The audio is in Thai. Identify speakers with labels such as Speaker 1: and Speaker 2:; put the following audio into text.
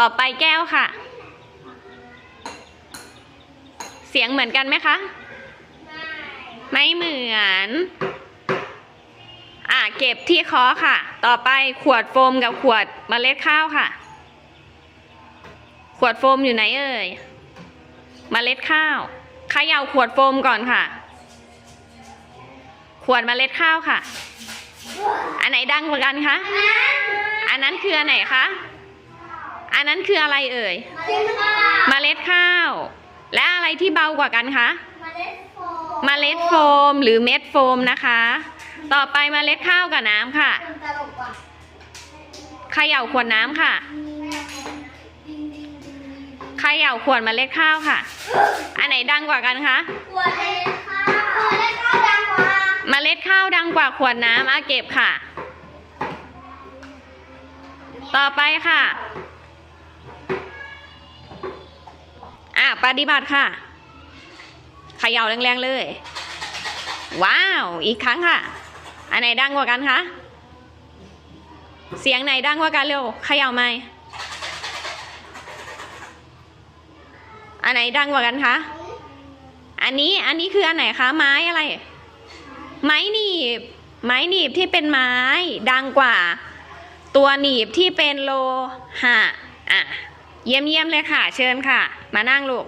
Speaker 1: ต่อไปแก้วค่ะ เสียงเหมือนกันไหมคะ ไม่เหมือน อะเก็บที่คอค่ะ ต่อไปขวดโฟมกับขวดเมล็ดข้าวค่ะ ขวดโฟมอยู่ไหนเอ่ยเมล็ดข้าวขย่าขวดโฟมก่อนค่ะ ขวดเมล็ดข้าวค่ะ อันไหนดังกว่ากันคะ อันนั้นคืออันไหนคะ อันนั้นคืออะไรเอ่ยเมล็ดข้าว และอะไรที่เบากว่ากันคะเมล็ดโฟมหรือเม็ดโฟมนะคะ ต่อไปเมล็ดข้าวกับน้ำค่ะเขย่าขวดน้ำค่ะเขย่าขวดเมล็ดข้าวค่ะ อันไหนดังกว่ากันคะเมล็ดข้าวดังกว่าขวดน้ำอาเก็บค่ะ ต่อไปค่ะ ปฏิบัติค่ะเขย่าแรงๆเลย ว้าว อีกครั้งค่ะ อันไหนดังกว่ากันคะ เสียงไหนดังกว่ากันเร็วเขย่าไหมอันไหนดังกว่ากันคะ อันนี้อันนี้คืออันไหนคะ ไม้อะไร ไม้หนีบ ไม้หนีบที่เป็นไม้ดังกว่า ตัวหนีบที่เป็นโลหะ อะ เยี่ยมเยี่ยมเลยค่ะ เชิญค่ะ มานั่งลูก